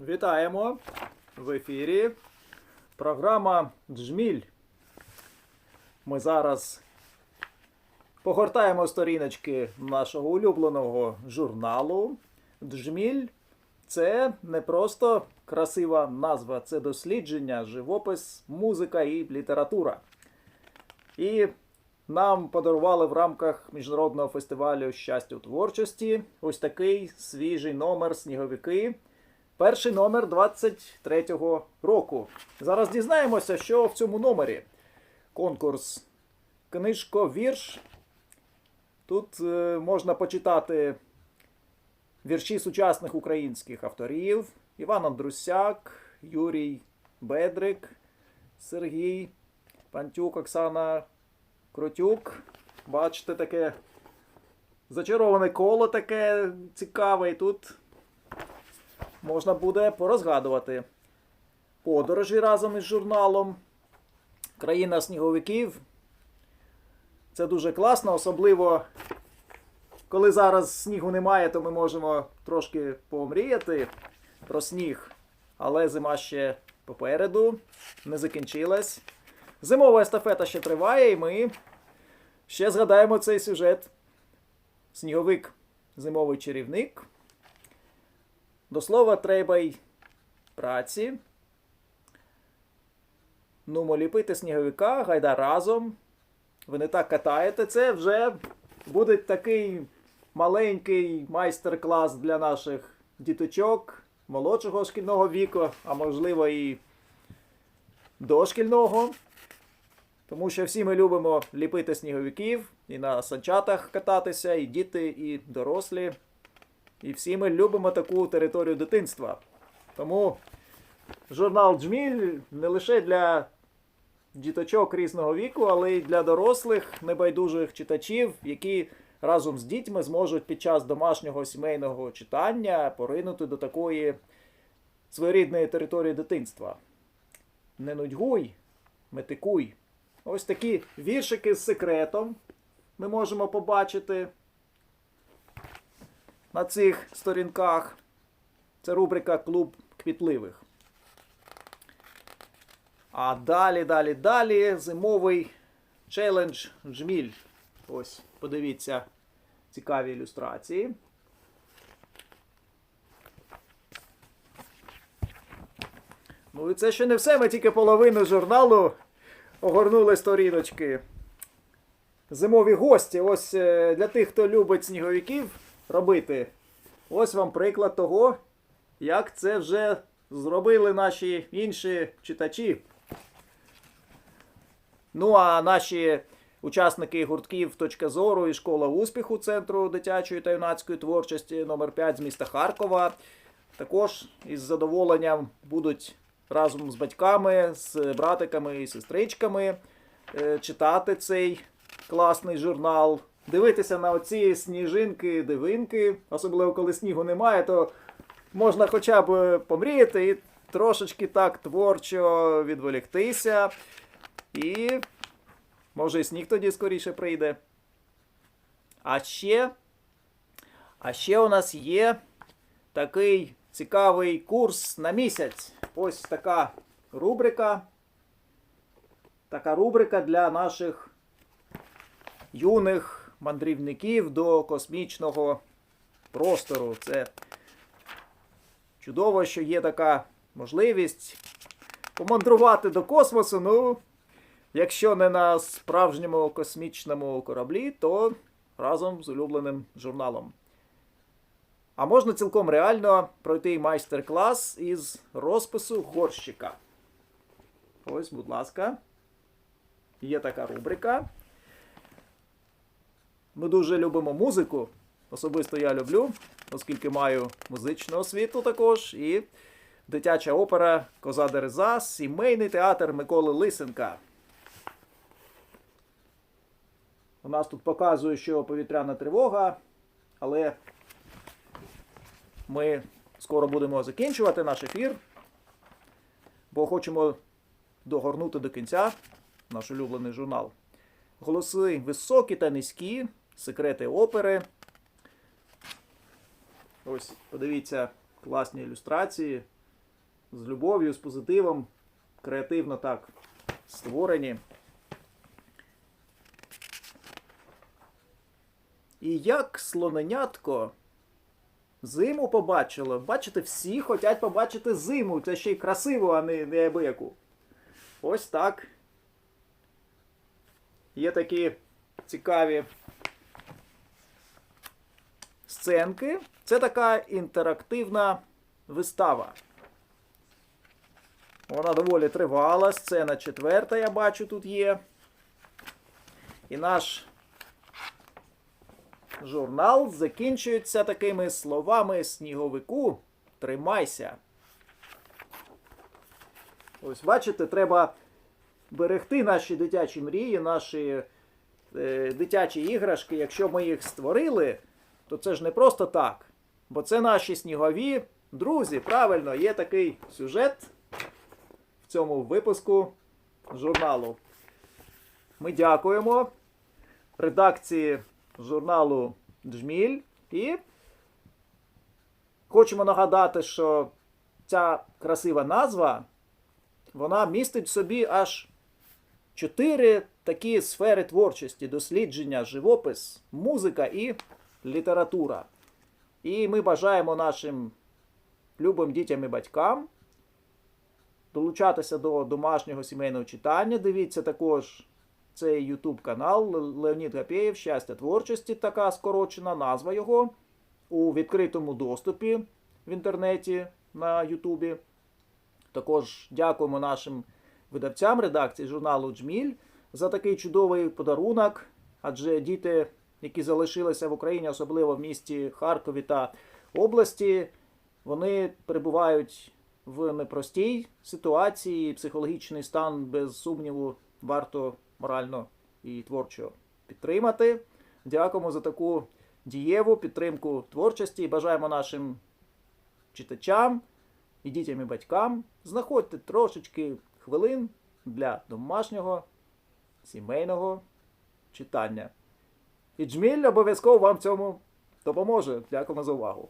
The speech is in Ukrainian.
Вітаємо в ефірі. Програма Джміль. Ми зараз погортаємо сторіночки нашого улюбленого журналу. Джміль це не просто красива назва, це дослідження, живопис, музика і література. І нам подарували в рамках міжнародного фестивалю щастя у творчості ось такий свіжий номер Сніговики. Перший номер 23-го року. Зараз дізнаємося, що в цьому номері. Конкурс книжко вірш. Тут е, можна почитати вірші сучасних українських авторів: Іван Андрусяк, Юрій Бедрик, Сергій Пантюк, Оксана Кротюк. Бачите, таке зачароване коло таке цікаве. І тут можна буде порозгадувати подорожі разом із журналом. Країна сніговиків. Це дуже класно, особливо коли зараз снігу немає, то ми можемо трошки помріяти про сніг. Але зима ще попереду, не закінчилась. Зимова естафета ще триває, і ми ще згадаємо цей сюжет. Сніговик, зимовий чарівник. До слова, треба й праці. Нумо ліпити сніговика, гайда разом. Ви не так катаєте. Це вже буде такий маленький майстер-клас для наших діточок молодшого шкільного віку, а можливо і дошкільного. Тому що всі ми любимо ліпити сніговиків і на санчатах кататися, і діти, і дорослі. І всі ми любимо таку територію дитинства. Тому журнал Джміль не лише для діточок різного віку, але й для дорослих небайдужих читачів, які разом з дітьми зможуть під час домашнього сімейного читання поринути до такої своєрідної території дитинства. Не нудьгуй, метикуй. Ось такі віршики з секретом ми можемо побачити на цих сторінках. Це рубрика Клуб квітливих. А далі, далі, далі зимовий челендж Жміль. Ось, подивіться цікаві ілюстрації. Ну і це ще не все. Ми тільки половину журналу огорнули сторіночки. Зимові гості. Ось е, для тих, хто любить сніговиків робити. Ось вам приклад того, як це вже зробили наші інші читачі. Ну а наші учасники гуртків Точка зору і школа успіху Центру дитячої та юнацької творчості номер 5 з міста Харкова також із задоволенням будуть разом з батьками, з братиками і сестричками е, читати цей класний журнал, дивитися на оці сніжинки, дивинки, особливо коли снігу немає, то можна хоча б помріяти і трошечки так творчо відволіктися. І може і сніг тоді скоріше прийде. А ще, а ще у нас є такий цікавий курс на місяць. Ось така рубрика. Така рубрика для наших юних мандрівників до космічного простору. Це чудово, що є така можливість помандрувати до космосу. Ну, якщо не на справжньому космічному кораблі, то разом з улюбленим журналом. А можна цілком реально пройти майстер-клас із розпису горщика. Ось, будь ласка. Є така рубрика. Ми дуже любимо музику. Особисто я люблю, оскільки маю музичну освіту також. І дитяча опера Коза Дереза, сімейний театр Миколи Лисенка. У нас тут показує, що повітряна тривога, але ми скоро будемо закінчувати наш ефір, бо хочемо догорнути до кінця наш улюблений журнал. Голоси високі та низькі, секрети опери. Ось, подивіться, класні ілюстрації. з любов'ю, з позитивом, креативно так створені. І як слоненятко зиму побачило. Бачите, всі хочуть побачити зиму. Це ще й красиво, а не неабияку. Ось так. Є такі цікаві сценки. Це така інтерактивна вистава. Вона доволі тривала. Сцена четверта, я бачу, тут є. І наш журнал закінчується такими словами сніговику. Тримайся. Ось бачите, треба берегти наші дитячі мрії, наші е, дитячі іграшки. Якщо ми їх створили, то це ж не просто так. Бо це наші снігові друзі. Правильно, є такий сюжет в цьому випуску журналу. Ми дякуємо редакції журналу Джміль і хочемо нагадати, що ця красива назва вона містить в собі аж чотири такі сфери творчості: дослідження, живопис, музика і література. І ми бажаємо нашим любим дітям і батькам долучатися до домашнього сімейного читання. Дивіться також цей YouTube канал Леонід Гапєєв Щастя творчості, така скорочена назва його у відкритому доступі в інтернеті на Ютубі. Також дякуємо нашим видавцям редакції журналу Джміль за такий чудовий подарунок. Адже діти, які залишилися в Україні, особливо в місті Харкові та області, вони перебувають в непростій ситуації. Психологічний стан, без сумніву, варто морально і творчо підтримати. Дякуємо за таку дієву підтримку творчості бажаємо нашим читачам і дітям і батькам знаходьте трошечки хвилин для домашнього сімейного читання. І Джміль обов'язково вам в цьому допоможе. Дякуємо за увагу.